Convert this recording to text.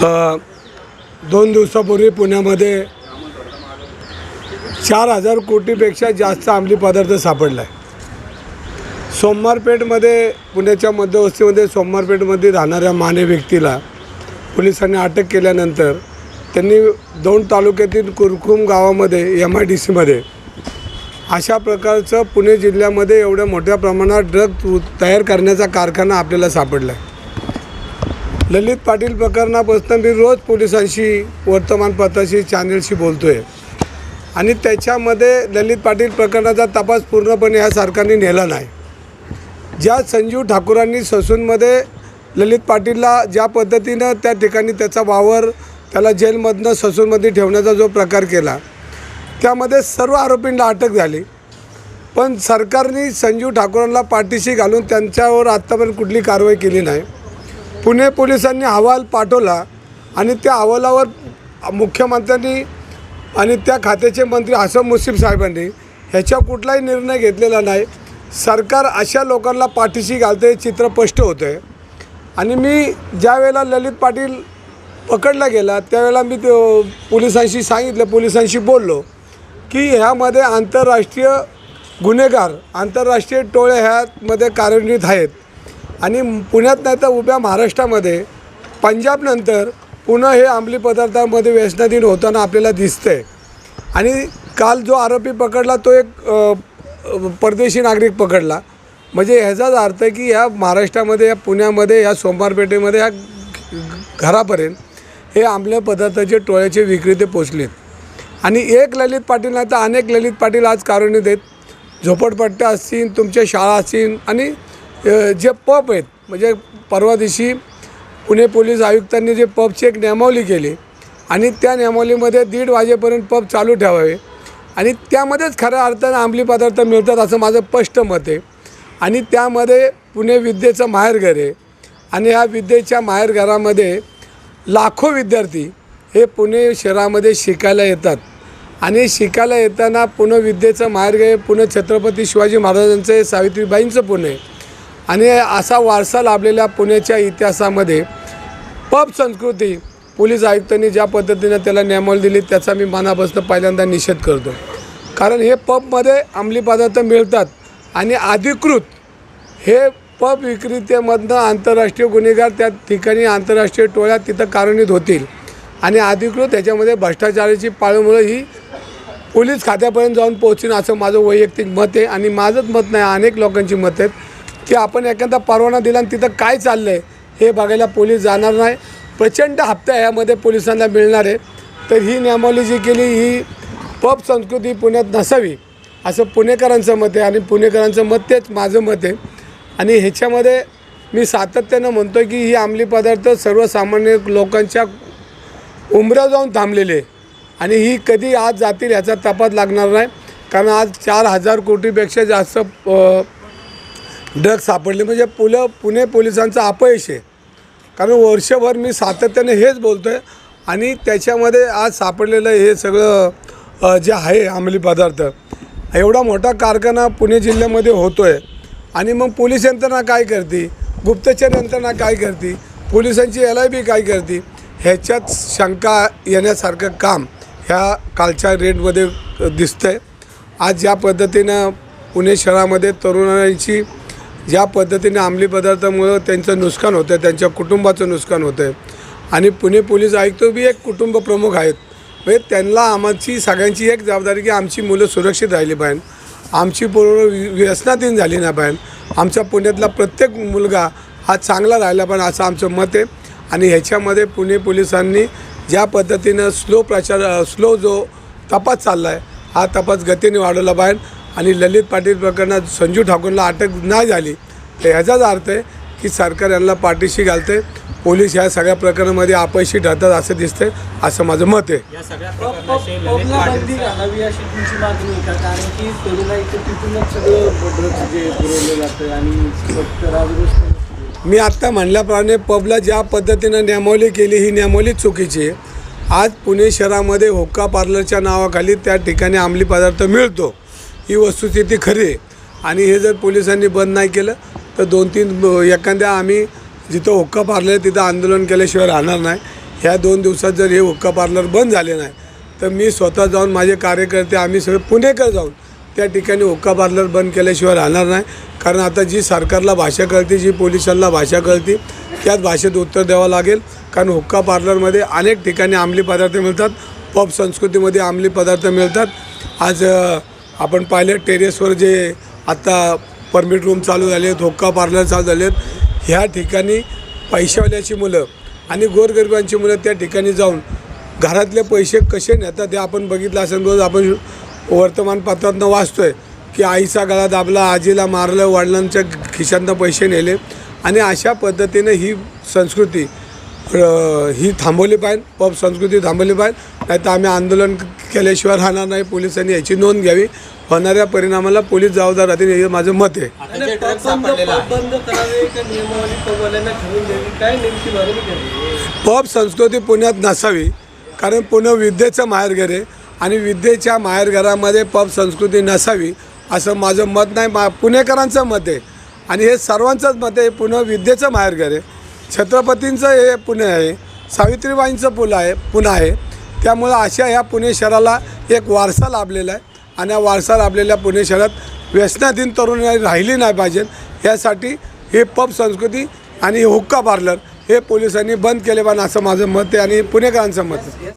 दोन दिवसापूर्वी पुण्यामध्ये चार हजार कोटीपेक्षा जास्त अंमली पदार्थ सापडला आहे सोमवारपेठमध्ये पुण्याच्या मध्यवस्तीमध्ये सोमवारपेठमध्ये राहणाऱ्या माने व्यक्तीला पोलिसांनी अटक केल्यानंतर त्यांनी दोन तालुक्यातील कुरकुम गावामध्ये एम आय डी सीमध्ये अशा प्रकारचं पुणे जिल्ह्यामध्ये एवढ्या मोठ्या प्रमाणात ड्रग तयार करण्याचा कारखाना आपल्याला सापडला आहे ललित पाटील प्रकरणापासून मी रोज पोलिसांशी वर्तमानपत्राशी चॅनलशी बोलतो आहे आणि त्याच्यामध्ये ललित पाटील प्रकरणाचा तपास पूर्णपणे ह्या सरकारने नेला नाही. ज्या संजीव ठाकूरांनी ससूनमध्ये ललित पाटीलला ज्या पद्धतीनं त्या ठिकाणी त्याचा वावर त्याला जेलमधनं ससूनमध्ये ठेवण्याचा जो प्रकार केला त्यामध्ये सर्व आरोपींना अटक झाली. पण सरकारने संजीव ठाकूरांना पाठीशी घालून त्यांच्यावर आत्तापर्यंत कुठली कारवाई केली नाही. पुणे पोलिसांनी अहवाल पाठवला आणि त्या अहवालावर मुख्यमंत्र्यांनी आणि त्या खात्याचे मंत्री हसन मुसीफ साहेबांनी ह्याच्या कुठलाही निर्णय घेतलेला नाही. सरकार अशा लोकांना पाठीशी घालते हे चित्र स्पष्ट होतं आहे आणि मी ज्या वेळेला ललित पाटील पकडला गेला त्यावेळेला मी ते पोलिसांशी सांगितलं पोलिसांशी बोललो की ह्यामध्ये आंतरराष्ट्रीय गुन्हेगार आंतरराष्ट्रीय टोळे ह्यामध्ये कार्यान्वित आहेत. आणि पुण्यात नाही तर उभ्या महाराष्ट्रामध्ये पंजाबनंतर पुन्हा हे अंमली पदार्थांमध्ये व्यसनाधीन होताना आपल्याला दिसतं आहे आणि काल जो आरोपी पकडला तो एक परदेशी नागरिक पकडला. म्हणजे ह्याचाच अर्थ आहे की या महाराष्ट्रामध्ये या पुण्यामध्ये या सोमवारपेठेमध्ये या घरापर्यंत हे आंबल्या पदार्थाचे टोळ्याचे विक्रेते पोचलेत. आणि एक ललित पाटील नाही तर अनेक ललित पाटील आज कारुणीत आहेत झोपडपट्ट्या असतील तुमच्या शाळा असतील आणि जे पब आहेत म्हणजे परवा दिवशी पुणे पोलीस आयुक्तांनी जे पबची एक नियमावली केली आणि त्या नियमावलीमध्ये दीड वाजेपर्यंत पब चालू ठेवावे आणि त्यामध्येच खऱ्या अर्थानं अंमली पदार्थ मिळतात असं माझं स्पष्ट मत आहे. आणि त्यामध्ये पुणे विद्येचं माहेरघर आहे आणि ह्या विद्येच्या माहेरघरामध्ये लाखो विद्यार्थी हे पुणे शहरामध्ये शिकायला येतात. आणि शिकायला येताना पुणे विद्येचं माहेरघर पुणे छत्रपती शिवाजी महाराजांचं हे सावित्रीबाईंचं पुणे आणि असा वारसा लाभलेल्या पुण्याच्या इतिहासामध्ये पब संस्कृती पोलीस आयुक्तांनी ज्या पद्धतीनं त्याला नियमावली दिली त्याचा मी मनापासून पहिल्यांदा निषेध करतो. कारण हे पबमध्ये अंमली पदार्थ मिळतात आणि अधिकृत हे पब विक्रेतेमधनं आंतरराष्ट्रीय गुन्हेगार त्या ठिकाणी आंतरराष्ट्रीय टोळ्या तिथं कारणीत होतील. आणि अधिकृत ह्याच्यामध्ये भ्रष्टाचाराची पाळमुळं ही पोलीस खात्यापर्यंत जाऊन पोहोचीन असं माझं वैयक्तिक मत आहे आणि माझंच मत नाही अनेक लोकांची मत आहेत. की आपण एखादा परवाना दिला आणि तिथं काय चाललं आहे हे बघायला पोलीस जाणार नाही. प्रचंड हप्ता यामध्ये पोलिसांना मिळणार आहे. तर ही नियमावली जी केली ही पब संस्कृती पुण्यात नसावी असं पुणेकरांचं मत आहे आणि पुणेकरांचं मत तेच माझं मत आहे. आणि ह्याच्यामध्ये मी सातत्यानं म्हणतो की ही अंमली पदार्थ सर्वसामान्य लोकांच्या उमऱ्या जाऊन थांबलेले आहे. आणि ही कधी आज जातील याचा तपास लागणार नाही. कारण आज चार हजार कोटीपेक्षा जास्त ड्रग्ज सापडले. म्हणजे पुलं पुणे पोलिसांचं अपयश आहे. कारण वर्षभर मी सातत्याने हेच बोलतो आहे आणि त्याच्यामध्ये आज सापडलेलं हे सगळं जे आहे अंमली पदार्थ एवढा मोठा कारखाना पुणे जिल्ह्यामध्ये होतो आहे आणि मग पोलीस यंत्रणा काय करते? गुप्तचर यंत्रणा काय करते? पोलिसांची एल आय बी काय करते? ह्याच्यात शंका येण्यासारखं काम ह्या कालच्या रेटमध्ये दिसतं आहे आज ज्या पद्धतीनं पुणे शहरामध्ये तरुणांची ज्या पद्धतीने अंमली पदार्थामुळं त्यांचं नुकसान होतं आहे त्यांच्या कुटुंबाचं नुकसान होतं आहे आणि पुणे पोलीस आयुक्त बी एक कुटुंब प्रमुख आहेत. म्हणजे त्यांना आमची सगळ्यांची एक जबाबदारी की आमची मुलं सुरक्षित राहिली पाहिजे. आमची पोरं वि- व्यसनाधीन झाली नाही पाहिजे. आमच्या पुण्यातला प्रत्येक मुलगा हा चांगला राहिला पाहिजे असं आमचं मत आहे. आणि ह्याच्यामध्ये पुणे पोलिसांनी ज्या पद्धतीनं स्लो प्रचार स्लो जो तपास चालला आहे हा तपास गतीने वाढवला पाहिजे. आणि ललित पाटील प्रकरणात संजू ठाकूरला अटक नाही झाली. तर ह्याचाच अर्थ आहे की सरकार यांना पाठीशी घालते. पोलीस ह्या सगळ्या प्रकरणामध्ये अपयशी ठरतात असं दिसतंय असं माझं मत आहे. मी आत्ता म्हणल्याप्रमाणे पबला ज्या पद्धतीनं नियमावली केली ही नियमावली चुकीची आहे. आज पुणे शहरामध्ये होक्का पार्लरच्या नावाखाली त्या ठिकाणी अंमली पदार्थ मिळतो. ही वस्तुस्थिती खरी आहे. आणि हे जर पोलिसांनी बंद नाही केलं तर दोन तीन एखाद्या आम्ही जिथं हुक्का पार्लर आहे तिथं आंदोलन केल्याशिवाय राहणार नाही. ह्या दोन दिवसात जर हे हुक्का पार्लर बंद झाले नाही तर मी स्वतः जाऊन माझे कार्यकर्ते आम्ही सगळे पुणेकर जाऊन त्या ठिकाणी हुक्का पार्लर बंद केल्याशिवाय राहणार नाही. कारण आता जी सरकारला भाषा कळते जी पोलिसांना भाषा कळते त्याच भाषेत उत्तर द्यावं लागेल. कारण हुक्का पार्लरमध्ये अनेक ठिकाणी अंमली पदार्थ मिळतात पॉप संस्कृतीमध्ये अंमली पदार्थ मिळतात. आज आपण पाहिलं टेरेसवर जे आता परमिट रूम चालू झाले आहेत पार्लर चालू झाले आहेत ह्या ठिकाणी पैशावाल्याची मुलं आणि गोरगरिबांची मुलं त्या ठिकाणी जाऊन घरातले पैसे कसे नेतात ते आपण बघितलं असेल. रोज आपण वर्तमानपत्रातनं वाचतो आहे की आईचा गळा दाबला आजीला मारलं वडिलांच्या खिशातनं पैसे नेले आणि अशा पद्धतीनं ही संस्कृती ही थांबवली पाहिजे पब संस्कृती थांबवली पाहिजे. नाही तर आम्ही आंदोलन केल्याशिवाय राहणार नाही. पोलिसांनी याची नोंद घ्यावी. होणाऱ्या परिणामाला पोलीस जबाबदार राहतील हे माझं मत आहे. पब संस्कृती पुण्यात नसावी कारण पुणे विद्येचं माहेरघर आहे आणि विद्येच्या माहेरघरामध्ये पब संस्कृती नसावी असं माझं मत नाही. मा पुणेकरांचं मत आहे. आणि हे सर्वांचंच मत आहे पुणे विद्येचं माहेरघर आहे. छत्रपतींचं हे पुणे आहे सावित्रीबाईंचं पुलं आहे पुणे आहे. त्यामुळं अशा ह्या पुणे शहराला एक वारसा लाभलेला आहे. आणि या वारसा लाभलेल्या पुणे शहरात व्यसनाधीन तरुण राहिली नाही पाहिजे. यासाठी हे पब संस्कृती आणि हुक्का पार्लर हे पोलिसांनी बंद केले पाहिजे असं माझं मत आहे आणि पुणेकरांचं मत आहे.